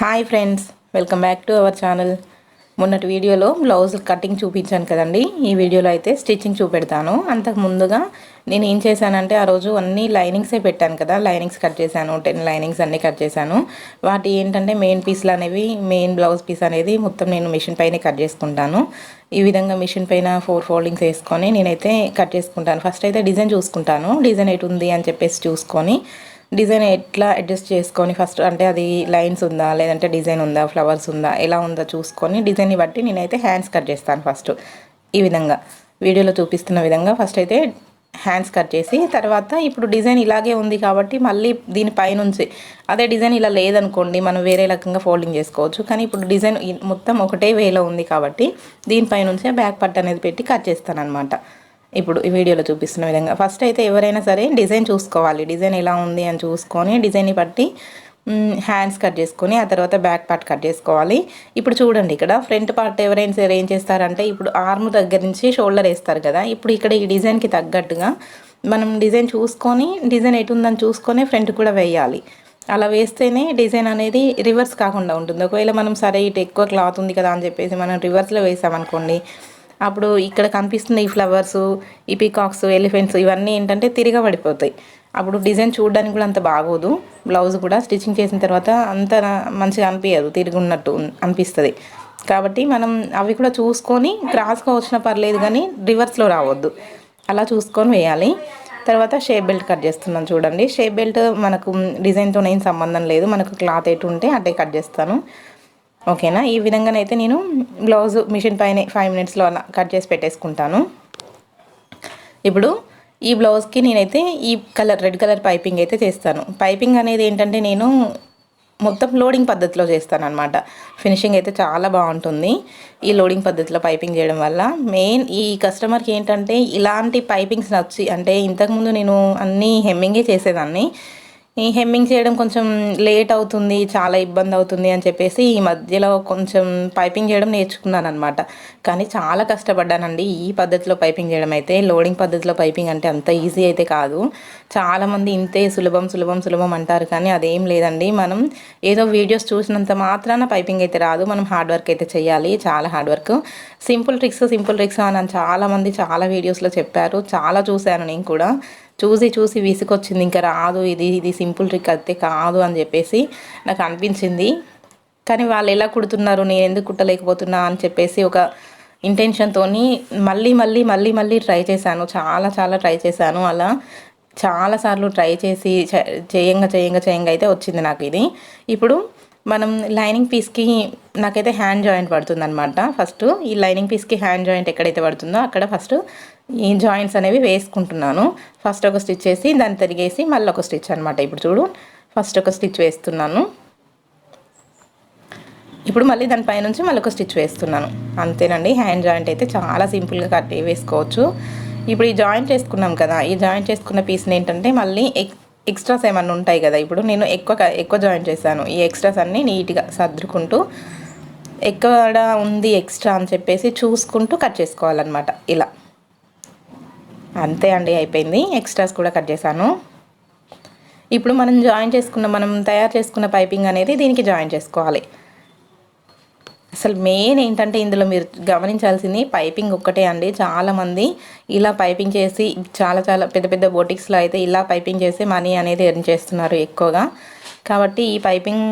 Hi friends welcome back to our channel మొన్నటి వీడియోలో blouse cutting చూపించాను కదండి. ఈ వీడియోలో అయితే స్టిచ్చింగ్ చూపెడతాను. అంతకు ముందుగా నేను ఏం చేశానంటే ఆ రోజు అన్ని లైనింగ్సే పెట్టాను కదా. లైనింగ్స్ కట్ చేశాను టెన్ లైనింగ్స్ అన్నీ కట్ చేశాను. వాటి ఏంటంటే మెయిన్ పీస్లు అనేవి మెయిన్ బ్లౌజ్ పీస్ అనేది మొత్తం నేను మిషన్ పైన కట్ చేసుకుంటాను. ఈ విధంగా మిషన్ పైన ఫోర్ ఫోల్డింగ్స్ వేసుకొని నేనైతే కట్ చేసుకుంటాను. ఫస్ట్ అయితే డిజైన్ చూసుకుంటాను. డిజైన్ ఎటు ఉంది అని చెప్పేసి చూసుకొని డిజైన్ ఎట్లా అడ్జస్ట్ చేసుకొని ఫస్ట్ అంటే అది లైన్స్ ఉందా లేదంటే డిజైన్ ఉందా ఫ్లవర్స్ ఉందా ఎలా ఉందో చూసుకొని డిజైన్ని బట్టి నేనైతే హ్యాండ్స్ కట్ చేస్తాను ఫస్ట్ ఈ విధంగా. వీడియోలో చూపిస్తున్న విధంగా ఫస్ట్ అయితే హ్యాండ్స్ కట్ చేసి తర్వాత ఇప్పుడు డిజైన్ ఇలాగే ఉంది కాబట్టి మళ్ళీ దీని పైనుంచి అదే డిజైన్ ఇలా లేదనుకోండి మనం వేరే రకంగా ఫోల్డింగ్ చేసుకోవచ్చు. కానీ ఇప్పుడు డిజైన్ మొత్తం ఒకటే వేలో ఉంది కాబట్టి దీనిపైనుంచే బ్యాక్ పట్ అనేది పెట్టి కట్ చేస్తాను అనమాట ఇప్పుడు ఈ వీడియోలో చూపిస్తున్న విధంగా. ఫస్ట్ అయితే ఎవరైనా సరే డిజైన్ చూసుకోవాలి. డిజైన్ ఎలా ఉంది అని చూసుకొని డిజైన్ని బట్టి హ్యాండ్స్ కట్ చేసుకొని ఆ తర్వాత బ్యాక్ పార్ట్ కట్ చేసుకోవాలి. ఇప్పుడు చూడండి ఇక్కడ ఫ్రంట్ పార్ట్ ఎవరైనా సరే ఏం చేస్తారంటే ఇప్పుడు ఆర్మ్ దగ్గర నుంచి షోల్డర్ వేస్తారు కదా. ఇప్పుడు ఇక్కడ ఈ డిజైన్కి తగ్గట్టుగా మనం డిజైన్ చూసుకొని డిజైన్ ఎటు ఉందని చూసుకొని ఫ్రంట్ కూడా వేయాలి. అలా వేస్తేనే డిజైన్ అనేది రివర్స్ కాకుండా ఉంటుంది. ఒకవేళ మనం సరే ఇటు ఎక్కువ క్లాత్ ఉంది కదా అని చెప్పేసి మనం రివర్స్లో వేసామనుకోండి అప్పుడు ఇక్కడ కనిపిస్తున్న ఈ ఫ్లవర్స్ ఈ పీకాక్స్ ఎలిఫెంట్స్ ఇవన్నీ ఏంటంటే తిరగబడిపోతాయి. అప్పుడు డిజైన్ చూడడానికి కూడా అంత బాగోదు. బ్లౌజ్ కూడా స్టిచ్చింగ్ చేసిన తర్వాత అంత మంచిగా అనిపించదు తిరుగున్నట్టు అనిపిస్తుంది. కాబట్టి మనం అవి కూడా చూసుకొని క్రాస్గా వచ్చినా పర్లేదు కానీ రివర్స్లో రావద్దు. అలా చూసుకొని వేయాలి. తర్వాత షేప్ బెల్ట్ కట్ చేస్తున్నాను చూడండి. షేప్ బెల్ట్ మనకు డిజైన్తో ఏం సంబంధం లేదు. మనకు క్లాత్ ఎటు ఉంటే అట్టే కట్ చేస్తాను. ఓకేనా? ఈ విధంగానైతే నేను బ్లౌజ్ మిషన్ పైన ఫైవ్ మినిట్స్లో అలా కట్ చేసి పెట్టేసుకుంటాను. ఇప్పుడు ఈ బ్లౌజ్కి నేనైతే ఈ కలర్ రెడ్ కలర్ పైపింగ్ అయితే చేస్తాను. పైపింగ్ అనేది ఏంటంటే నేను మొత్తం లోడింగ్ పద్ధతిలో చేస్తాను అనమాట ఫినిషింగ్ అయితే చాలా బాగుంటుంది ఈ లోడింగ్ పద్ధతిలో పైపింగ్ చేయడం వల్ల. మెయిన్ ఈ కస్టమర్కి ఏంటంటే ఇలాంటి పైపింగ్స్ నచ్చి అంటే ఇంతకుముందు నేను అన్నీ హెమ్మింగే చేసేదాన్ని. హెమ్మింగ్ చేయడం కొంచెం లేట్ అవుతుంది చాలా ఇబ్బంది అవుతుంది అని చెప్పేసి ఈ మధ్యలో కొంచెం పైపింగ్ చేయడం నేర్చుకున్నాను అనమాట కానీ చాలా కష్టపడ్డానండి. ఈ పద్ధతిలో పైపింగ్ చేయడం అయితే లోడింగ్ పద్ధతిలో పైపింగ్ అంటే అంత ఈజీ అయితే కాదు. చాలామంది ఇంతే సులభం సులభం సులభం అంటారు కానీ అదేం లేదండి. మనం ఏదో వీడియోస్ చూసినంత మాత్రాన పైపింగ్ అయితే రాదు. మనం హార్డ్ వర్క్ అయితే చేయాలి చాలా hard work simple tricks simple tricks అని చాలామంది చాలా వీడియోస్లో చెప్పారు. చాలా చూశాను నేను కూడా. చూసి చూసి విసుకొచ్చింది ఇంకా రాదు ఇది ఇది సింపుల్ ట్రిక్ అయితే కాదు అని చెప్పేసి నాకు అనిపించింది. కానీ వాళ్ళు ఎలా కుడుతున్నారు నేను ఎందుకు కుట్టలేకపోతున్నా అని చెప్పేసి ఒక ఇంటెన్షన్తో మళ్ళీ మళ్ళీ మళ్ళీ మళ్ళీ ట్రై చేశాను. చాలా చాలా ట్రై చేశాను. అలా చాలాసార్లు ట్రై చేసి చేయంగా చేయంగా చేయంగా అయితే వచ్చింది నాకు ఇది. ఇప్పుడు మనం లైనింగ్ పీస్కి నాకైతే హ్యాండ్ జాయింట్ పడుతుంది అనమాట ఫస్ట్ ఈ లైనింగ్ పీస్కి హ్యాండ్ జాయింట్ ఎక్కడైతే పడుతుందో అక్కడ ఫస్ట్ ఈ జాయింట్స్ అనేవి వేసుకుంటున్నాను. ఫస్ట్ ఒక స్టిచ్ వేసి దాన్ని తిరిగేసి మళ్ళీ ఒక స్టిచ్ అనమాట ఇప్పుడు చూడు ఫస్ట్ ఒక స్టిచ్ వేస్తున్నాను. ఇప్పుడు మళ్ళీ దానిపై నుంచి మళ్ళీ ఒక స్టిచ్ వేస్తున్నాను. అంతేనండి హ్యాండ్ జాయింట్ అయితే చాలా సింపుల్గా కట్ వేసుకోవచ్చు. ఇప్పుడు ఈ జాయింట్ వేసుకున్నాం కదా ఈ జాయింట్ చేసుకున్న పీస్ని ఏంటంటే మళ్ళీ ఎక్స్ట్రాస్ ఏమన్నా ఉంటాయి కదా. ఇప్పుడు నేను ఎక్కువ ఎక్కువ జాయిన్ చేశాను. ఈ ఎక్స్ట్రాస్ అన్నీ నీట్గా సర్దుకుంటూ ఎక్కడ ఉంది ఎక్స్ట్రా అని చెప్పేసి చూసుకుంటూ కట్ చేసుకోవాలన్నమాట. ఇలా. అంతే అండి అయిపోయింది. ఎక్స్ట్రాస్ కూడా కట్ చేశాను. ఇప్పుడు మనం జాయిన్ చేసుకున్న మనం తయారు చేసుకున్న పైపింగ్ అనేది దీనికి జాయిన్ చేసుకోవాలి. అసలు మెయిన్ ఏంటంటే ఇందులో మీరు గమనించాల్సింది పైపింగ్ ఒక్కటే అండి. చాలామంది ఇలా పైపింగ్ చేసి చాలా చాలా పెద్ద పెద్ద బోటిక్స్లో అయితే ఇలా పైపింగ్ చేసి మనీ అనేది ఎర్న్ చేస్తున్నారు ఎక్కువగా. కాబట్టి ఈ పైపింగ్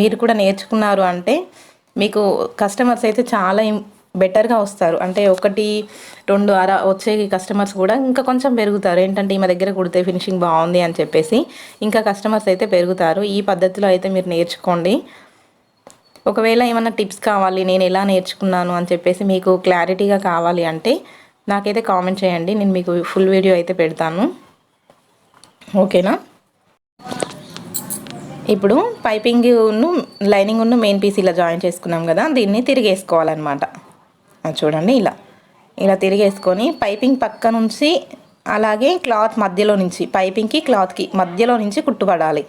మీరు కూడా నేర్చుకున్నారు అంటే మీకు కస్టమర్స్ అయితే చాలా బెటర్గా వస్తారు. అంటే ఒకటి రెండు అర వచ్చే కస్టమర్స్ కూడా ఇంకా కొంచెం పెరుగుతారు. ఏంటంటే ఈమె దగ్గర కుడితే ఫినిషింగ్ బాగుంది అని చెప్పేసి ఇంకా కస్టమర్స్ అయితే పెరుగుతారు. ఈ పద్ధతిలో అయితే మీరు నేర్చుకోండి. ఒకవేళ ఏమైనా టిప్స్ కావాలి నేను ఎలా నేర్చుకున్నాను అని చెప్పేసి మీకు క్లారిటీగా కావాలి అంటే నాకైతే కామెంట్ చేయండి. నేను మీకు ఫుల్ వీడియో అయితే పెడతాను. ఓకేనా? ఇప్పుడు పైపింగ్ ఉన్ను లైనింగ్ ఉన్న మెయిన్ పీస్ ఇలా జాయిన్ చేసుకున్నాం కదా దీన్ని తిరిగేసుకోవాలన్నమాట. చూడండి ఇలా. ఇలా తిరిగేసుకొని పైపింగ్ పక్క నుంచి అలాగే క్లాత్ మధ్యలో నుంచి పైపింగ్కి క్లాత్కి మధ్యలో నుంచి కుట్టుపడాలి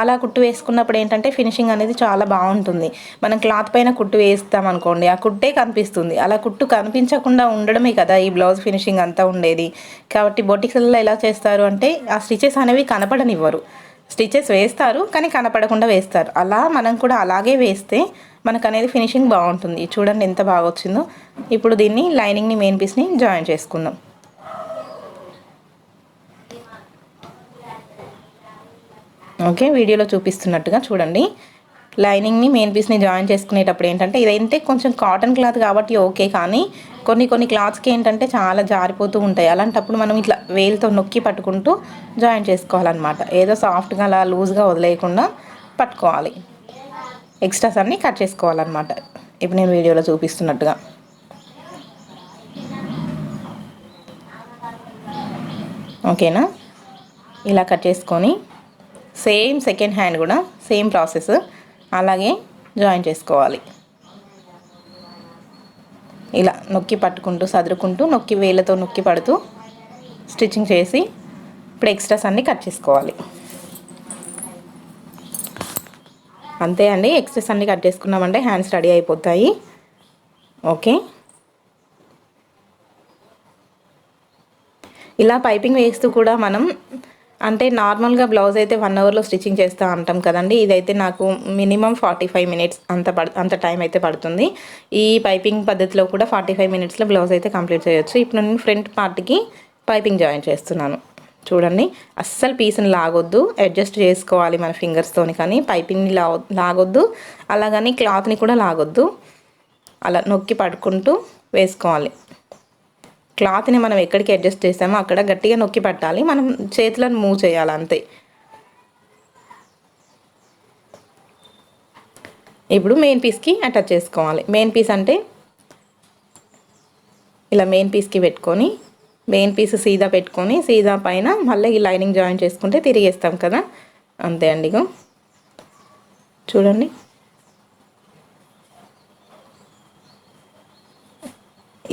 అలా కుట్టు వేసుకున్నప్పుడు ఏంటంటే ఫినిషింగ్ అనేది చాలా బాగుంటుంది. మనం క్లాత్ పైన కుట్టు వేస్తాం అనుకోండి ఆ కుట్టే కనిపిస్తుంది. అలా కుట్టు కనిపించకుండా ఉండడమే కదా ఈ బ్లౌజ్ ఫినిషింగ్ అంతా ఉండేది. కాబట్టి బొటిక్స్లలో ఎలా చేస్తారు అంటే ఆ స్టిచెస్ అనేవి కనపడనివ్వరు. స్టిచెస్ వేస్తారు కానీ కనపడకుండా వేస్తారు. అలా మనం కూడా అలాగే వేస్తే మనకు అనేది ఫినిషింగ్ బాగుంటుంది. చూడండి ఎంత బాగా వచ్చిందో ఇప్పుడు దీన్ని లైనింగ్ని మెయిన్ పీస్ని జాయిన్ చేసుకుందాం. ఓకే వీడియోలో చూపిస్తున్నట్టుగా చూడండి. లైనింగ్ని మెయిన్ పీస్ని జాయిన్ చేసుకునేటప్పుడు ఏంటంటే ఇదైతే కొంచెం కాటన్ క్లాత్ కాబట్టి ఓకే కానీ కొన్ని కొన్ని క్లాత్స్కి ఏంటంటే చాలా జారిపోతూ ఉంటాయి. అలాంటప్పుడు మనం ఇట్లా వేలుతో నొక్కి పట్టుకుంటూ జాయిన్ చేసుకోవాలన్నమాట. ఏదో సాఫ్ట్గా అలా లూజ్గా వదిలేయకుండా పట్టుకోవాలి. ఎక్స్ట్రాస్ అన్నీ కట్ చేసుకోవాలన్నమాట. ఇప్పుడు నేను వీడియోలో చూపిస్తున్నట్టుగా. ఓకేనా? ఇలా కట్ చేసుకొని సేమ్ సెకండ్ హ్యాండ్ కూడా సేమ్ ప్రాసెస్. అలాగే జాయిన్ చేసుకోవాలి. ఇలా నొక్కి పట్టుకుంటూ సదురుకుంటూ నొక్కి వేళ్ళతో నొక్కి పడుతూ స్టిచ్చింగ్ చేసి ఇప్పుడు ఎక్స్ట్రాస్ అన్నీ కట్ చేసుకోవాలి. అంతే అండి ఎక్స్ట్రాస్ అన్నీ కట్ చేసుకున్నామంటే హ్యాండ్స్ రెడీ అయిపోతాయి. ఓకే. ఇలా పైపింగ్ వేస్తూ కూడా మనం అంటే నార్మల్గా బ్లౌజ్ అయితే వన్ అవర్లో స్టిచ్చింగ్ చేస్తూ అంటాం కదండి. ఇదైతే నాకు మినిమం ఫార్టీ ఫైవ్ మినిట్స్ అంత పడ అంత టైం అయితే పడుతుంది. ఈ పైపింగ్ పద్ధతిలో కూడా ఫార్టీ ఫైవ్ మినిట్స్లో బ్లౌజ్ అయితే కంప్లీట్ చేయొచ్చు. ఇప్పుడు నేను ఫ్రంట్ పార్ట్కి పైపింగ్ జాయిన్ చేస్తున్నాను. చూడండి. అస్సలు పీస్ని లాగొద్దు. అడ్జస్ట్ చేసుకోవాలి మన ఫింగర్స్తోని కానీ పైపింగ్ని లా లాగొద్దు. అలాగని క్లాత్ని కూడా లాగొద్దు. అలా నొక్కి పడుకుంటూ వేసుకోవాలి. క్లాత్ని మనం ఎక్కడికి అడ్జస్ట్ చేస్తామో అక్కడ గట్టిగా నొక్కి పట్టాలి. మనం చేతులను మూవ్ చేయాలి అంతే. ఇప్పుడు మెయిన్ పీస్కి అటాచ్ చేసుకోవాలి. మెయిన్ పీస్ అంటే ఇలా మెయిన్ పీస్కి పెట్టుకొని మెయిన్ పీస్ సీదా పెట్టుకొని సీదా పైన మళ్ళీ ఈ లైనింగ్ జాయిన్ చేసుకుంటే తిరిగేస్తాం కదా. అంతే అండి చూడండి.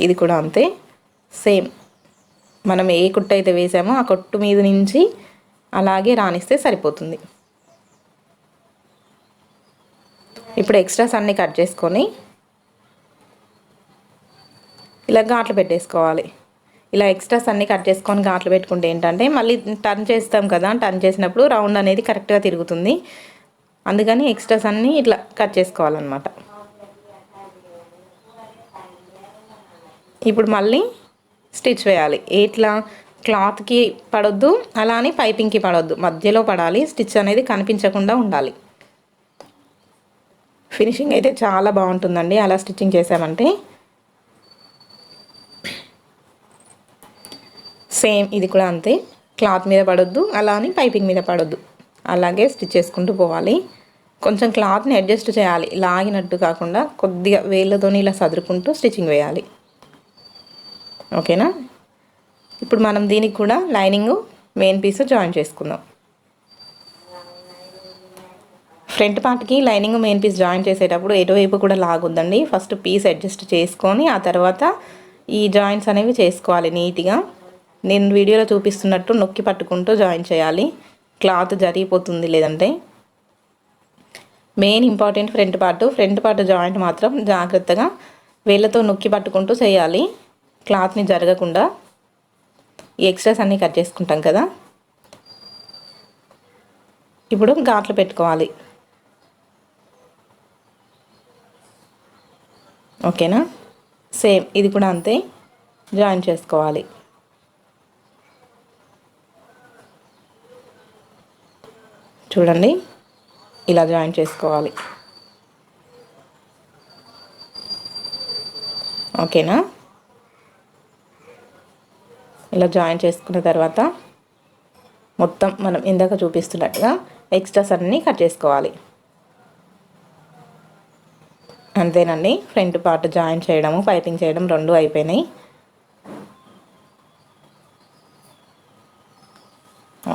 ఇది కూడా అంతే. సేమ్. మనం ఏ కుట్టు అయితే వేసామో ఆ కొట్టు మీద నుంచి అలాగే రాణిస్తే సరిపోతుంది. ఇప్పుడు ఎక్స్ట్రాస్ అన్నీ కట్ చేసుకొని ఇలా గాట్లు పెట్టేసుకోవాలి. ఇలా ఎక్స్ట్రాస్ అన్నీ కట్ చేసుకొని గాట్లు పెట్టుకుంటే ఏంటంటే మళ్ళీ టర్న్ చేస్తాం కదా టర్న్ చేసినప్పుడు రౌండ్ అనేది కరెక్ట్గా తిరుగుతుంది. అందుకని ఎక్స్ట్రాస్ అన్నీ ఇట్లా కట్ చేసుకోవాలన్నమాట. ఇప్పుడు మళ్ళీ స్టిచ్ వేయాలి. ఎట్లా? క్లాత్కి పడొద్దు అలా అని పైపింగ్కి పడొద్దు. మధ్యలో పడాలి స్టిచ్ అనేది కనిపించకుండా ఉండాలి. ఫినిషింగ్ అయితే చాలా బాగుంటుందండి. అలా స్టిచ్చింగ్ చేసామంటే. సేమ్ ఇది కూడా అంతే. క్లాత్ మీద పడొద్దు అలా అని పైపింగ్ మీద పడొద్దు. అలాగే స్టిచ్ చేసుకుంటూ పోవాలి. కొంచెం క్లాత్ని అడ్జస్ట్ చేయాలి. లాగినట్టు కాకుండా కొద్దిగా వేళ్ళతోని ఇలా సదురుకుంటూ స్టిచ్చింగ్ వేయాలి. ఓకేనా? ఇప్పుడు మనం దీనికి కూడా లైనింగ్ మెయిన్ పీస్ జాయిన్ చేసుకుందాం. ఫ్రంట్ పార్ట్కి లైనింగ్ మెయిన్ పీస్ జాయిన్ చేసేటప్పుడు ఎటువైపు కూడా లాగుందండి ఫస్ట్ పీస్ అడ్జస్ట్ చేసుకొని ఆ తర్వాత ఈ జాయింట్స్ అనేవి చేసుకోవాలి నీట్గా. నేను వీడియోలో చూపిస్తున్నట్టు నొక్కి పట్టుకుంటూ జాయిన్ చేయాలి. క్లాత్ జరిగిపోతుంది లేదంటే. Main important front part. Front part joint మాత్రం జాగ్రత్తగా వేళ్ళతో నొక్కి పట్టుకుంటూ చేయాలి. క్లాత్ని జరగకుండా ఈ ఎక్స్ట్రాస్ అన్నీ కట్ చేసుకుంటాం కదా. ఇప్పుడు ఘాట్లు పెట్టుకోవాలి. ఓకేనా? సేమ్ ఇది కూడా అంతే. జాయిన్ చేసుకోవాలి. చూడండి. ఇలా జాయిన్ చేసుకోవాలి. ఓకేనా? ఇలా జాయిన్ చేసుకున్న తర్వాత మొత్తం మనం ఇందాక చూపిస్తున్నట్టుగా ఎక్స్ట్రాస్ అన్నీ కట్ చేసుకోవాలి. అంతేనండి. ఫ్రంట్ పార్ట్ జాయిన్ చేయడము పైపింగ్ చేయడం రెండు అయిపోయినాయి.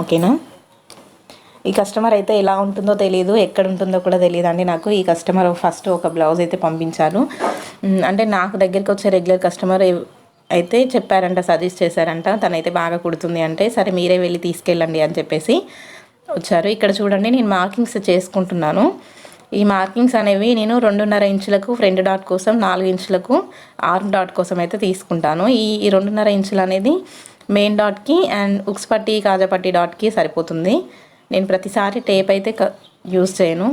ఓకేనా? ఈ కస్టమర్ అయితే ఎలా ఉంటుందో తెలియదు ఎక్కడ ఉంటుందో కూడా తెలియదు అండి నాకు. ఈ కస్టమర్ ఫస్ట్ ఒక బ్లౌజ్ అయితే పంపించారు. అంటే నాకు దగ్గరికి వచ్చే రెగ్యులర్ కస్టమర్ అయితే చెప్పారంట సజెస్ట్ చేశారంట తనైతే బాగా కుడుతుంది అంటే సరే మీరే వెళ్ళి తీసుకెళ్ళండి అని చెప్పేసి వచ్చారు. ఇక్కడ చూడండి నేను మార్కింగ్స్ చేసుకుంటున్నాను. ఈ మార్కింగ్స్ అనేవి నేను రెండున్నర ఇంచులకు ఫ్రంట్ డాట్ కోసం నాలుగు ఇంచులకు ఆర్మ్ డాట్ కోసం అయితే తీసుకుంటాను. ఈ రెండున్నర ఇంచులు అనేది మెయిన్ డాట్కి అండ్ ఉక్స్ పట్టి కాజాపట్టి డాట్కి సరిపోతుంది. నేను ప్రతిసారి టేప్ అయితే యూజ్ చేయను.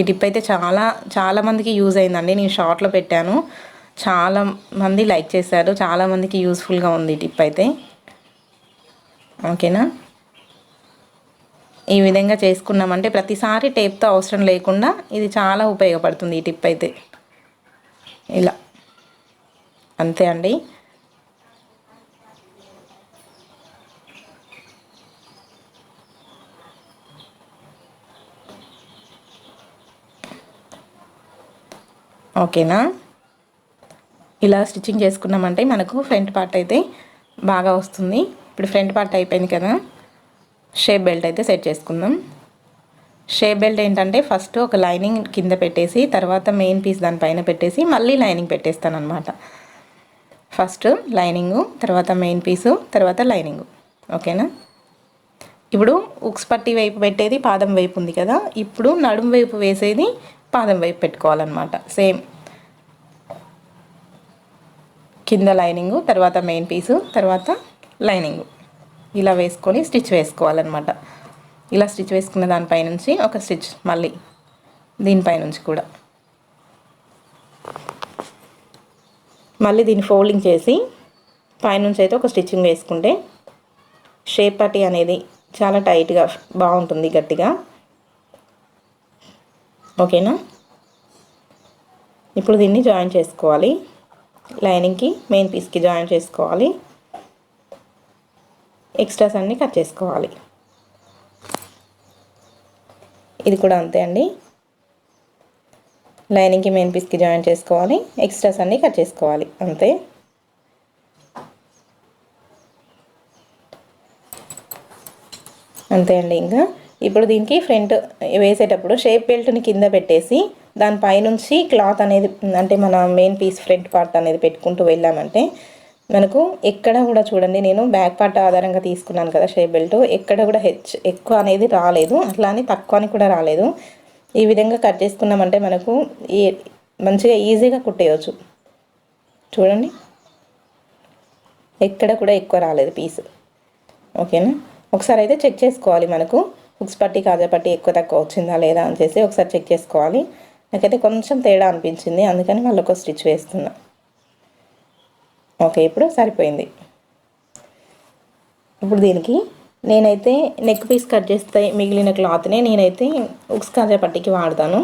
ఈ టిప్ అయితే చాలా చాలామందికి యూజ్ అయిందండి. నేను షార్ట్లో పెట్టాను. చాలా మంది లైక్ చేశారు. చాలామందికి యూస్ఫుల్గా ఉంది ఈ టిప్ అయితే. ఓకేనా? ఈ విధంగా చేసుకున్నామంటే ప్రతిసారి టేప్తో అవసరం లేకుండా ఇది చాలా ఉపయోగపడుతుంది ఈ టిప్ అయితే. ఇలా. అంతే అండి. ఓకేనా? ఇలా స్టిచ్చింగ్ చేసుకున్నామంటే మనకు ఫ్రంట్ పార్ట్ అయితే బాగా వస్తుంది. ఇప్పుడు ఫ్రంట్ పార్ట్ అయిపోయింది కదా. షేప్ బెల్ట్ అయితే సెట్ చేసుకుందాం. షేప్ బెల్ట్ ఏంటంటే ఫస్ట్ ఒక లైనింగ్ కింద పెట్టేసి తర్వాత మెయిన్ పీస్ దానిపైన పెట్టేసి మళ్ళీ లైనింగ్ పెట్టేస్తాను అనమాట ఫస్ట్ లైనింగు తర్వాత మెయిన్ పీసు తర్వాత లైనింగు. ఓకేనా? ఇప్పుడు ఉక్స్ పట్టి వైపు పెట్టేది పాదం వైపు ఉంది కదా. ఇప్పుడు నడుము వైపు వేసేది పాదం వైపు పెట్టుకోవాలన్నమాట. సేమ్ కింద లైనింగు తర్వాత మెయిన్ పీసు తర్వాత లైనింగు. ఇలా వేసుకొని స్టిచ్ వేసుకోవాలన్నమాట. ఇలా స్టిచ్ వేసుకున్న దానిపై నుంచి ఒక స్టిచ్ మళ్ళీ దీనిపై నుంచి కూడా. మళ్ళీ దీన్ని ఫోల్డింగ్ చేసి పైనుంచి అయితే ఒక స్టిచ్చింగ్ వేసుకుంటే షేప్ పట్టి అనేది చాలా టైట్గా బాగుంటుంది గట్టిగా. ఓకేనా? ఇప్పుడు దీన్ని జాయిన్ చేసుకోవాలి. లైనింగ్కి మెయిన్ పీస్కి జాయిన్ చేసుకోవాలి. ఎక్స్ట్రాస్ అన్నీ కట్ చేసుకోవాలి. ఇది కూడా అంతే అండి. లైనింగ్కి మెయిన్ పీస్కి జాయిన్ చేసుకోవాలి. ఎక్స్ట్రాస్ అన్నీ కట్ చేసుకోవాలి. అంతే. అంతే అండి ఇంకా. ఇప్పుడు దీనికి ఫ్రంట్ వేసేటప్పుడు షేప్ బెల్ట్ని కింద పెట్టేసి దాని పైనుంచి క్లాత్ అనేది అంటే మన మెయిన్ పీస్ ఫ్రంట్ పార్ట్ అనేది పెట్టుకుంటూ వెళ్ళామంటే మనకు ఎక్కడ కూడా చూడండి నేను బ్యాక్ పార్ట్ ఆధారంగా తీసుకున్నాను కదా షేప్ బెల్ట్ ఎక్కడ కూడా హెచ్ ఎక్కువ అనేది రాలేదు అట్లానే తక్కువ అని కూడా రాలేదు. ఈ విధంగా కట్ చేసుకున్నామంటే మనకు ఈ మంచిగా ఈజీగా కుట్టేయచ్చు. చూడండి. ఎక్కడ కూడా ఎక్కువ రాలేదు పీస్. ఓకేనా? ఒకసారి అయితే చెక్ చేసుకోవాలి మనకు. హుక్స్ పట్టి కాజా పట్టి ఎక్కువ తక్కువ వచ్చిందా లేదా అని చేసి ఒకసారి చెక్ చేసుకోవాలి. నాకైతే కొంచెం తేడా అనిపించింది అందుకని మళ్ళీ ఒక స్టిచ్ వేస్తున్నా. ఓకే ఇప్పుడు సరిపోయింది. ఇప్పుడు దీనికి నేనైతే నెక్ పీస్ కట్ చేస్తే మిగిలిన క్లాత్నే నేనైతే ఉక్స్ కాజా పట్టికి వాడతాను.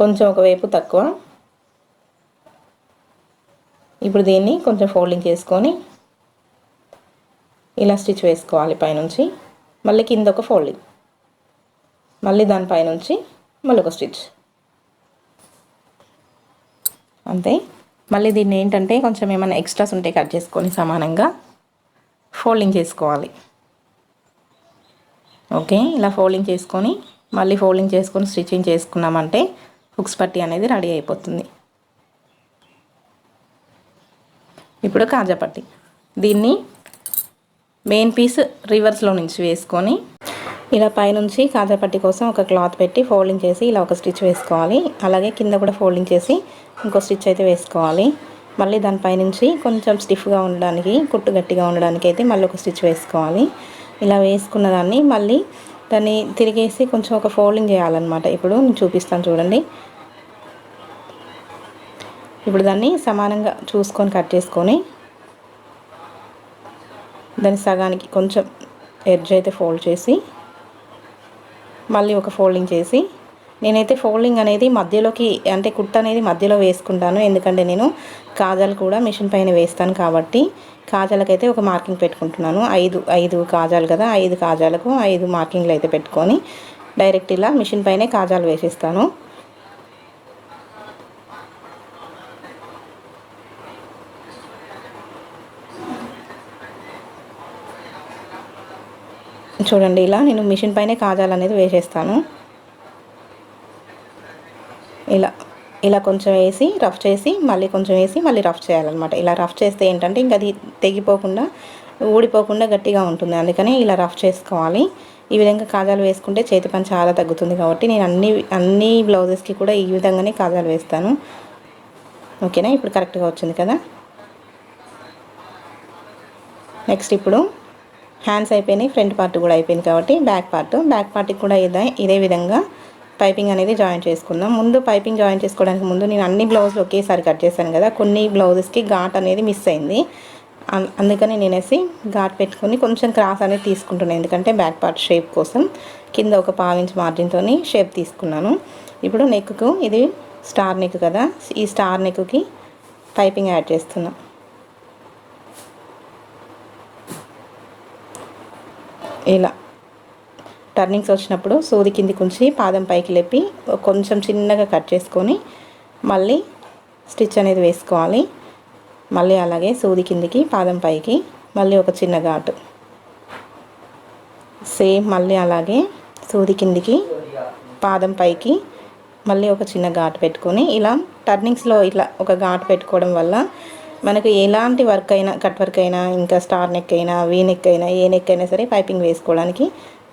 కొంచెం ఒకవైపు తక్కువ. ఇప్పుడు దీన్ని కొంచెం ఫోల్డింగ్ చేసుకొని ఇలా స్టిచ్ వేసుకోవాలి పైనుంచి. మళ్ళీ కింద ఒక ఫోల్డింగ్. మళ్ళీ దానిపైనుంచి మళ్ళీ ఒక స్టిచ్. అంతే. మళ్ళీ దీన్ని ఏంటంటే కొంచెం ఏమైనా ఎక్స్ట్రాస్ ఉంటే కట్ చేసుకొని సమానంగా ఫోల్డింగ్ చేసుకోవాలి. ఓకే ఇలా ఫోల్డింగ్ చేసుకొని మళ్ళీ ఫోల్డింగ్ చేసుకొని స్టిచ్చింగ్ చేసుకున్నామంటే హుక్స్ పట్టి అనేది రెడీ అయిపోతుంది. ఇప్పుడు కాజా పట్టి. దీన్ని మెయిన్ పీస్ రివర్స్లో నుంచి వేసుకొని ఇలా పైనుంచి కాజాపట్టి కోసం ఒక క్లాత్ పెట్టి ఫోల్డింగ్ చేసి ఇలా ఒక స్టిచ్ వేసుకోవాలి. అలాగే కింద కూడా ఫోల్డింగ్ చేసి ఇంకో స్టిచ్ అయితే వేసుకోవాలి. మళ్ళీ దానిపైనుంచి కొంచెం స్టిఫ్గా ఉండడానికి కుట్టు గట్టిగా ఉండడానికి అయితే మళ్ళీ ఒక స్టిచ్ వేసుకోవాలి. ఇలా వేసుకున్న దాన్ని మళ్ళీ దాన్ని తిరిగేసి కొంచెం ఒక ఫోల్డింగ్ చేయాలన్నమాట. ఇప్పుడు నేను చూపిస్తాను చూడండి. ఇప్పుడు దాన్ని సమానంగా చూసుకొని కట్ చేసుకొని దాని సగానికి కొంచెం ఎడ్జ్ అయితే ఫోల్డ్ చేసి మళ్ళీ ఒక ఫోల్డింగ్ చేసి నేనైతే ఫోల్డింగ్ అనేది మధ్యలోకి అంటే కుట్ట అనేది మధ్యలో వేసుకుంటాను. ఎందుకంటే నేను కాజాలు కూడా మిషన్ పైన వేస్తాను కాబట్టి కాజాలకైతే ఒక మార్కింగ్ పెట్టుకుంటున్నాను. ఐదు ఐదు కాజాలు కదా ఐదు కాజాలకు ఐదు మార్కింగ్లు అయితే పెట్టుకొని డైరెక్ట్ ఇలా మిషన్ పైనే కాజాలు వేసేస్తాను. చూడండి ఇలా నేను మిషన్ పైనే కాజాలు అనేది వేసేస్తాను. ఇలా ఇలా కొంచెం వేసి రఫ్ చేసి మళ్ళీ కొంచెం వేసి మళ్ళీ రఫ్ చేయాలన్నమాట. ఇలా రఫ్ చేస్తే ఏంటంటే ఇంకా అది తెగిపోకుండా ఊడిపోకుండా గట్టిగా ఉంటుంది. అందుకని ఇలా రఫ్ చేసుకోవాలి. ఈ విధంగా కాజాలు వేసుకుంటే చేతి పని చాలా తగ్గుతుంది కాబట్టి నేను అన్ని అన్ని బ్లౌజెస్కి కూడా ఈ విధంగానే కాజాలు వేస్తాను. ఓకేనా? ఇప్పుడు కరెక్ట్గా వచ్చింది కదా? నెక్స్ట్ ఇప్పుడు హ్యాండ్స్ అయిపోయినాయి ఫ్రంట్ పార్ట్ కూడా అయిపోయింది కాబట్టి బ్యాక్ పార్ట్. బ్యాక్ పార్ట్కి కూడా ఇదే ఇదే విధంగా పైపింగ్ అనేది జాయిన్ చేసుకుందాం. ముందు పైపింగ్ జాయిన్ చేసుకోవడానికి ముందు నేను అన్ని బ్లౌజులు ఒకేసారి కట్ చేశాను కదా కొన్ని బ్లౌజెస్కి ఘాట్ అనేది మిస్ అయింది. అందుకని నేనేసి ఘాట్ పెట్టుకొని కొంచెం క్రాస్ అనేది తీసుకుంటున్నాను ఎందుకంటే బ్యాక్ పార్ట్ షేప్ కోసం. కింద ఒక పావించ్ మార్జిన్తో షేప్ తీసుకున్నాను. ఇప్పుడు నెక్కు ఇది స్టార్ నెక్ కదా ఈ స్టార్ నెక్కి పైపింగ్ యాడ్ చేస్తున్నాను ఇలా టర్నింగ్స్ వచ్చినప్పుడు సూది కిందికి ఉంచి పాదం పైకి లేపి కొంచెం చిన్నగా కట్ చేసుకొని మళ్ళీ స్టిచ్ అనేది వేసుకోవాలి. మళ్ళీ అలాగే సూది కిందికి పాదం పైకి మళ్ళీ ఒక చిన్న ఘాటు. సేమ్ మళ్ళీ అలాగే సూది కిందికి పాదం పైకి మళ్ళీ ఒక చిన్న ఘాటు పెట్టుకొని ఇలా టర్నింగ్స్లో ఇట్లా ఒక ఘాటు పెట్టుకోవడం వల్ల మనకు ఎలాంటి వర్క్ అయినా కట్ వర్క్ అయినా ఇంకా స్టార్ నెక్ అయినా వీ నెక్ అయినా ఏ నెక్ అయినా సరే పైపింగ్ వేసుకోవడానికి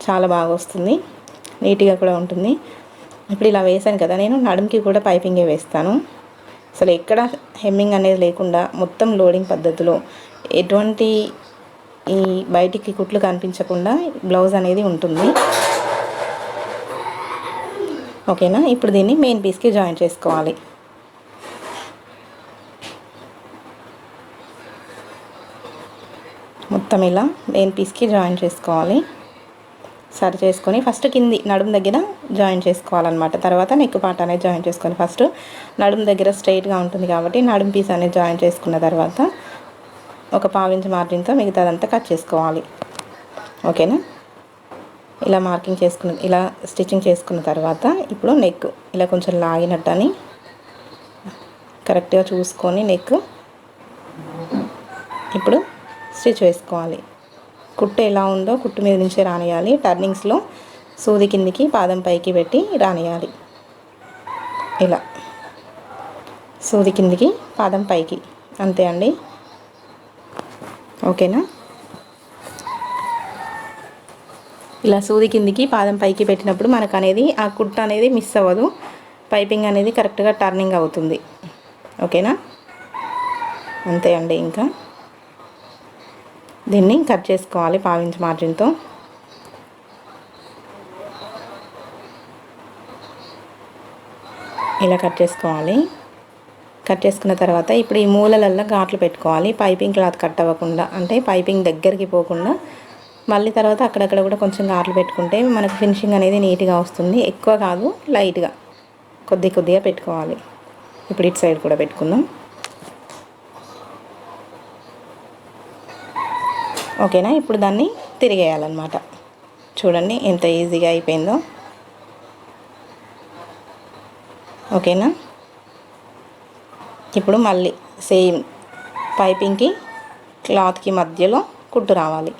చాలా బాగా వస్తుంది. నీట్గా కూడా ఉంటుంది. ఇప్పుడు ఇలా వేసాను కదా నేను నడుముకి కూడా పైపింగే వేస్తాను. అసలు ఎక్కడ హెమ్మింగ్ అనేది లేకుండా మొత్తం లోడింగ్ పద్ధతిలో ఎటువంటి ఈ బయటికి కుట్లు కనిపించకుండా బ్లౌజ్ అనేది ఉంటుంది. ఓకేనా ఇప్పుడు దీన్ని మెయిన్ పీస్కి జాయిన్ చేసుకోవాలి. మొత్తం ఇలా మెయిన్ పీస్కి జాయిన్ చేసుకోవాలి. సరి చేసుకొని ఫస్ట్ కింది నడుము దగ్గర జాయిన్ చేసుకోవాలన్నమాట. తర్వాత నెక్ పార్ట్ అనేది జాయిన్ చేసుకొని ఫస్ట్ నడుము దగ్గర స్ట్రైట్గా ఉంటుంది కాబట్టి నడుము పీస్ అనేది జాయిన్ చేసుకున్న తర్వాత ఒక పావించి మార్జిన్తో మిగతాదంతా కట్ చేసుకోవాలి. ఓకేనా ఇలా మార్కింగ్ చేసుకున్న ఇలా స్టిచ్చింగ్ చేసుకున్న తర్వాత ఇప్పుడు నెక్ ఇలా కొంచెం లాగినట్టు అని కరెక్ట్గా చూసుకొని నెక్ ఇప్పుడు స్టిచ్ వేసుకోవాలి. కుట్టు ఎలా ఉందో కుట్టు మీద నుంచే రానియాలి. టర్నింగ్స్లో సూది కిందికి పాదం పైకి పెట్టి రానియాలి. ఇలా. సూది కిందికి పాదం పైకి. అంతే అండి. ఓకేనా? ఇలా సూది కిందికి పాదం పైకి పెట్టినప్పుడు మనకు అనేది ఆ కుట్ట అనేది మిస్ అవ్వదు. పైపింగ్ అనేది కరెక్ట్గా టర్నింగ్ అవుతుంది. ఓకేనా? అంతే అండి ఇంకా. దీన్ని కట్ చేసుకోవాలి పావించి మార్జిన్తో. ఇలా కట్ చేసుకోవాలి. కట్ చేసుకున్న తర్వాత ఇప్పుడు ఈ మూలలల్లో ఘాట్లు పెట్టుకోవాలి. పైపింగ్ క్లాత్ కట్ అవ్వకుండా అంటే పైపింగ్ దగ్గరికి పోకుండా మళ్ళీ తర్వాత అక్కడక్కడ కూడా కొంచెం ఘాట్లు పెట్టుకుంటే మనకు ఫినిషింగ్ అనేది నీట్గా వస్తుంది. ఎక్కువ కాదు లైట్గా కొద్ది కొద్దిగా పెట్టుకోవాలి. ఇప్పుడు ఇటు సైడ్ కూడా పెట్టుకుందాం. ఓకేనా? ఇప్పుడు దాన్ని తిరిగేయాలన్నమాట. చూడండి ఎంత ఈజీగా అయిపోయిందో. ఓకేనా? ఇప్పుడు మళ్ళీ సేమ్ పైపింగ్కి క్లాత్కి మధ్యలో కుట్టు రావాలి.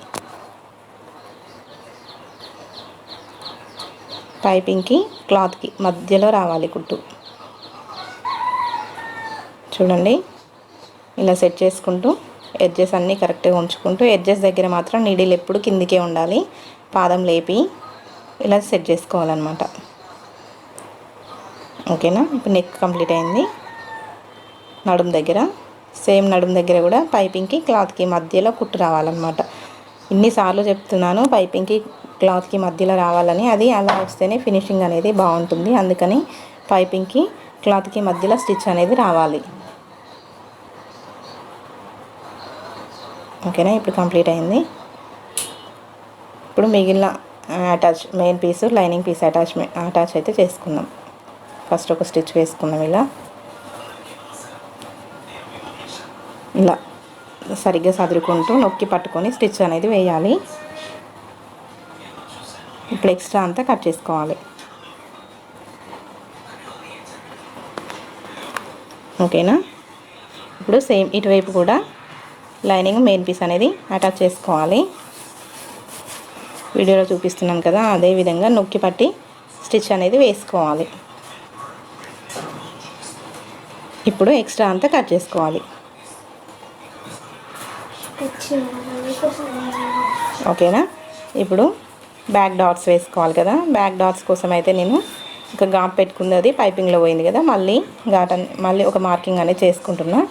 పైపింగ్కి క్లాత్కి మధ్యలో రావాలి కుట్టు. చూడండి. ఇలా సెట్ చేసుకుంటూ ఎడ్జెస్ అన్నీ కరెక్ట్గా ఉంచుకుంటూ ఎడ్జెస్ దగ్గర మాత్రం నీడిల్ ఎప్పుడు కిందికే ఉండాలి. పాదం లేపి ఇలా సెట్ చేసుకోవాలన్నమాట. ఓకేనా? ఇప్పుడు నెక్ కంప్లీట్ అయింది. నడుము దగ్గర. సేమ్ నడుం దగ్గర కూడా పైపింగ్కి క్లాత్కి మధ్యలో కుట్టు రావాలన్నమాట. ఇన్నిసార్లు చెప్తున్నాను పైపింగ్కి క్లాత్కి మధ్యలో రావాలని. అది అలా వస్తేనే ఫినిషింగ్ అనేది బాగుంటుంది. అందుకని పైపింగ్కి క్లాత్కి మధ్యలో స్టిచ్ అనేది రావాలి. ఓకేనా? ఇప్పుడు కంప్లీట్ అయింది. ఇప్పుడు మిగిలిన attach main piece lining piece attachment attach అయితే చేసుకుందాం. ఫస్ట్ ఒక స్టిచ్ వేసుకుందాం ఇలా. ఇలా సరిగ్గా సదురుకుంటూ నొక్కి పట్టుకొని స్టిచ్ అనేది వేయాలి. ఇప్పుడు ఎక్స్ట్రా అంతా కట్ చేసుకోవాలి. ఓకేనా? ఇప్పుడు సేమ్ ఇటువైపు కూడా లైనింగ్ మెయిన్ పీస్ అనేది అటాచ్ చేసుకోవాలి. వీడియోలో చూపిస్తున్నాను కదా అదే విధంగా నొక్కి పట్టి స్టిచ్ అనేది వేసుకోవాలి. ఇప్పుడు ఎక్స్ట్రా అంతా కట్ చేసుకోవాలి. ఓకేనా? ఇప్పుడు బ్యాక్ డాట్స్ వేసుకోవాలి కదా. బ్యాక్ డాట్స్ కోసం అయితే నేను ఒక ఘాట్ పెట్టుకున్నది పైపింగ్లో పోయింది కదా. మళ్ళీ ఘాట్ మళ్ళీ ఒక మార్కింగ్ అనేది చేసుకుంటున్నాను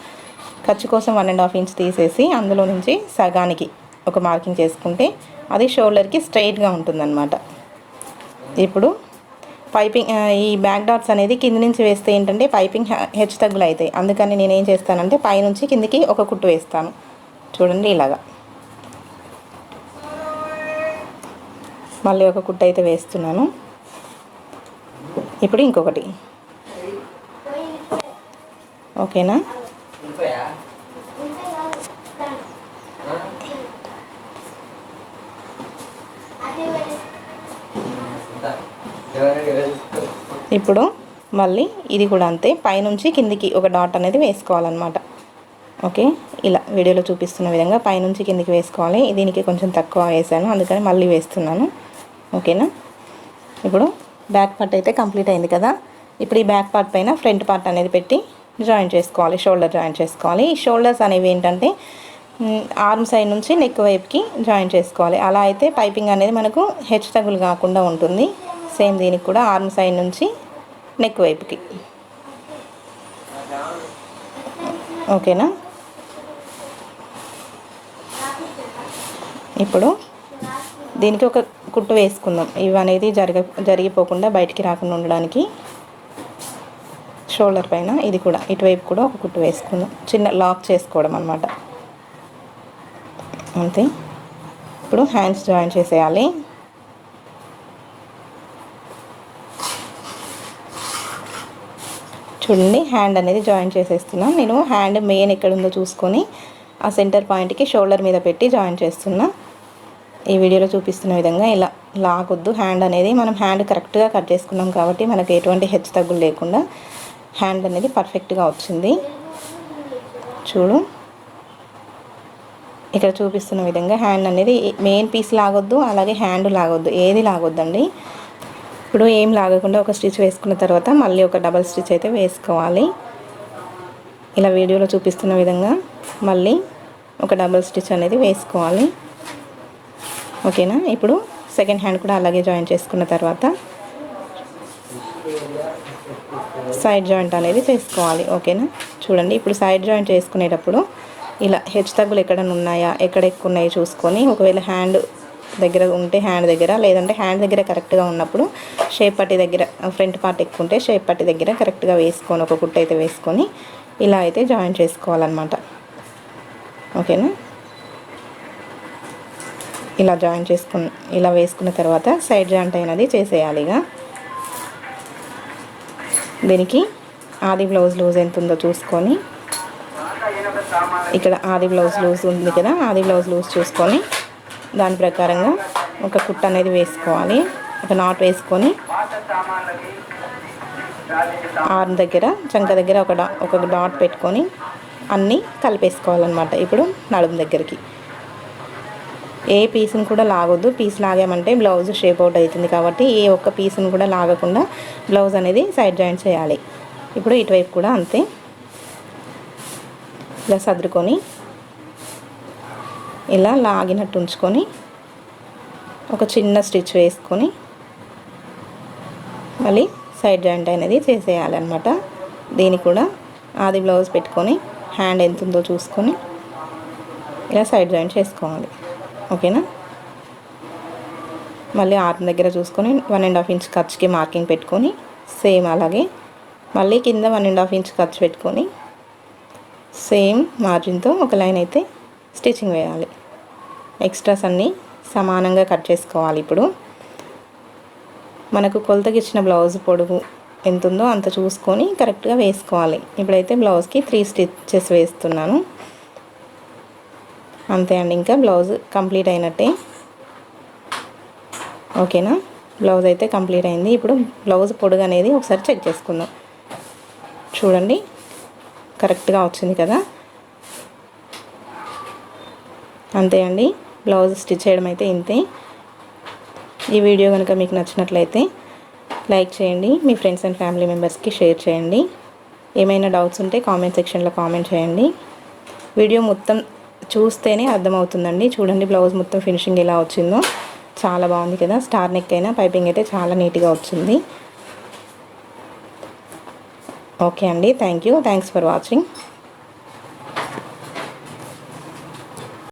ఖర్చు కోసం వన్ అండ్ హాఫ్ ఇంచ్ తీసేసి అందులో నుంచి సగానికి ఒక మార్కింగ్ చేసుకుంటే అది షోల్డర్కి స్ట్రైట్గా ఉంటుందన్నమాట. ఇప్పుడు పైపింగ్ ఈ బ్యాక్ డాట్స్ అనేది కింద నుంచి వేస్తే ఏంటంటే పైపింగ్ హె- హెచ్చు తగ్గులు అవుతాయి అందుకని నేను ఏం చేస్తానంటే పైనుంచి కిందికి ఒక కుట్టు వేస్తాను. చూడండి ఇలాగా. మళ్ళీ ఒక కుట్టు అయితే వేస్తున్నాను. ఇప్పుడు ఇంకొకటి. ఓకేనా? ఇప్పుడు మళ్ళీ ఇది కూడా అంతే. పైనుంచి కిందికి ఒక డాట్ అనేది వేసుకోవాలన్నమాట. ఓకే? ఇలా వీడియోలో చూపిస్తున్న విధంగా పైనుంచి కిందికి వేసుకోవాలి. దీనికి కొంచెం తక్కువ వేసాను. అందుకని మళ్ళీ వేస్తున్నాను. ఓకేనా? ఇప్పుడు బ్యాక్ పార్ట్ అయితే కంప్లీట్ అయింది కదా. ఇప్పుడు ఈ బ్యాక్ పార్ట్ పైన ఫ్రంట్ పార్ట్ అనేది పెట్టి జాయిన్ చేసుకోవాలి షోల్డర్ జాయిన్ చేసుకోవాలి. ఈ షోల్డర్స్ అనేవి ఏంటంటే ఆర్మ్ సైడ్ నుంచి నెక్ వైపుకి జాయిన్ చేసుకోవాలి. అలా అయితే పైపింగ్ అనేది మనకు హెచ్ తగులు కాకుండా ఉంటుంది. సేమ్ దీనికి కూడా ఆర్మ్ సైడ్ నుంచి నెక్ వైపుకి. ఓకేనా? ఇప్పుడు దీనికి ఒక కుట్టు వేసుకుందాం. ఇవి అనేది జరగ జరిగిపోకుండా బయటికి రాకుండా ఉండడానికి. షోల్డర్ పైన ఇది కూడా ఇటువైపు కూడా ఒక కుట్టు వేసుకుందాం. చిన్న లాక్ చేసుకోవడం అనమాట అంతే. ఇప్పుడు హ్యాండ్స్ జాయిన్ చేసేయాలి. చూడండి హ్యాండ్ అనేది జాయిన్ చేసేస్తున్నాను నేను హ్యాండ్ మెయిన్ ఎక్కడ ఉందో చూసుకొని ఆ సెంటర్ పాయింట్కి షోల్డర్ మీద పెట్టి జాయిన్ చేస్తున్నా. ఈ వీడియోలో చూపిస్తున్న విధంగా ఇలా లాగొద్దు. హ్యాండ్ అనేది మనం హ్యాండ్ కరెక్ట్గా కట్ చేసుకున్నాం కాబట్టి మనకు ఎటువంటి హెచ్చు తగ్గులు లేకుండా హ్యాండ్ అనేది పర్ఫెక్ట్గా వచ్చింది. చూడు. ఇక్కడ చూపిస్తున్న విధంగా హ్యాండ్ అనేది మెయిన్ పీస్ లాగొద్దు అలాగే హ్యాండ్ లాగొద్దు ఏది లాగొద్దండి. ఇప్పుడు ఏం లాగకుండా ఒక స్టిచ్ వేసుకున్న తర్వాత మళ్ళీ ఒక డబల్ స్టిచ్ అయితే వేసుకోవాలి. ఇలా వీడియోలో చూపిస్తున్న విధంగా మళ్ళీ ఒక డబల్ స్టిచ్ అనేది వేసుకోవాలి. ఓకేనా? ఇప్పుడు సెకండ్ హ్యాండ్ కూడా అలాగే జాయిన్ చేసుకున్న తర్వాత సైడ్ జాయింట్ అనేది చేసుకోవాలి ఓకేనా చూడండి ఇప్పుడు సైడ్ జాయింట్ చేసుకునేటప్పుడు ఇలా హెచ్చు తగ్గులు ఎక్కడైనా ఉన్నాయా? ఎక్కడ ఎక్కువ ఉన్నాయో చూసుకొని ఒకవేళ హ్యాండ్ దగ్గర ఉంటే హ్యాండ్ దగ్గర లేదంటే హ్యాండ్ దగ్గర కరెక్ట్గా ఉన్నప్పుడు షేప్ పట్టి దగ్గర ఫ్రంట్ పార్ట్ ఎక్కువ ఉంటే షేప్ పట్టి దగ్గర కరెక్ట్గా వేసుకొని ఒక కుట్ట అయితే వేసుకొని ఇలా అయితే జాయిన్ చేసుకోవాలన్నమాట. ఓకేనా ఇలా జాయిన్ చేసుకున్న ఇలా వేసుకున్న తర్వాత సైడ్ జాయింట్ అయినది చేసేయాలి ఇక దీనికి ఆది బ్లౌజ్ లూజ్ ఎంత ఉందో చూసుకొని ఇక్కడ ఆది బ్లౌజ్ లూజ్ ఉంది కదా ఆది బ్లౌజ్ లూజ్ చూసుకొని దాని ప్రకారంగా ఒక కుట్ట అనేది వేసుకోవాలి. ఒక నాట్ వేసుకొని ఆర్మ్ దగ్గర చంక దగ్గర ఒక డా ఒక డాట్ పెట్టుకొని అన్నీ కలిపేసుకోవాలన్నమాట. ఇప్పుడు నడుము దగ్గరికి. ఏ పీస్ని కూడా లాగొద్దు. పీస్ లాగామంటే బ్లౌజ్ షేప్ అవుట్ అవుతుంది కాబట్టి ఏ ఒక్క పీస్ని కూడా లాగకుండా బ్లౌజ్ అనేది సైడ్ జాయింట్ చేయాలి. ఇప్పుడు ఇటువైపు కూడా అంతే. ఇలా సర్దుకొని ఇలా లాగినట్టు ఉంచుకొని ఒక చిన్న స్టిచ్ వేసుకొని మళ్ళీ సైడ్ జాయింట్ అనేది చేసేయాలన్నమాట. దీనికి కూడా ఆది బ్లౌజ్ పెట్టుకొని హ్యాండ్ ఎంత ఉందో చూసుకొని ఇలా సైడ్ జాయింట్ చేసుకోవాలి. ఓకేనా? మళ్ళీ ఆర్మ్ దగ్గర చూసుకొని వన్ అండ్ హాఫ్ ఇంచ్ ఖర్చుకి మార్కింగ్ పెట్టుకొని సేమ్ అలాగే. మళ్ళీ కింద వన్ అండ్ హాఫ్ ఇంచ్ ఖర్చు పెట్టుకొని సేమ్ మార్జిన్తో ఒక లైన్ అయితే స్టిచ్చింగ్ వేయాలి. ఎక్స్ట్రాస్ అన్నీ సమానంగా కట్ చేసుకోవాలి ఇప్పుడు. మనకు కొలతకి ఇచ్చిన బ్లౌజ్ పొడుగు ఎంత ఉందో అంత చూసుకొని కరెక్ట్గా వేసుకోవాలి. ఇప్పుడైతే బ్లౌజ్కి త్రీ స్టిచ్చెస్ వేస్తున్నాను. అంతే అండి. ఇంకా బ్లౌజ్ కంప్లీట్ అయినట్టే. ఓకేనా? బ్లౌజ్ అయితే కంప్లీట్ అయింది. ఇప్పుడు బ్లౌజ్ పొడుగు అనేది ఒకసారి చెక్ చేసుకుందాం. చూడండి. కరెక్ట్గా వచ్చింది కదా? అంతే అండి. బ్లౌజ్ స్టిచ్ చేయడం అయితే ఇంతే. ఈ వీడియో కనుక మీకు నచ్చినట్లయితే లైక్ చేయండి. మీ ఫ్రెండ్స్ అండ్ ఫ్యామిలీ మెంబర్స్కి షేర్ చేయండి. ఏమైనా డౌట్స్ ఉంటే కామెంట్ సెక్షన్లో కామెంట్ చేయండి. వీడియో మొత్తం చూస్తేనే అర్థమవుతుందండి. చూడండి బ్లౌజ్ మొత్తం ఫినిషింగ్ ఎలా వచ్చిందో. చాలా బాగుంది కదా. స్టార్ నెక్ అయినా పైపింగ్ అయితే చాలా నీట్గా వచ్చింది. ఓకే అండి. Thank you thanks for watching.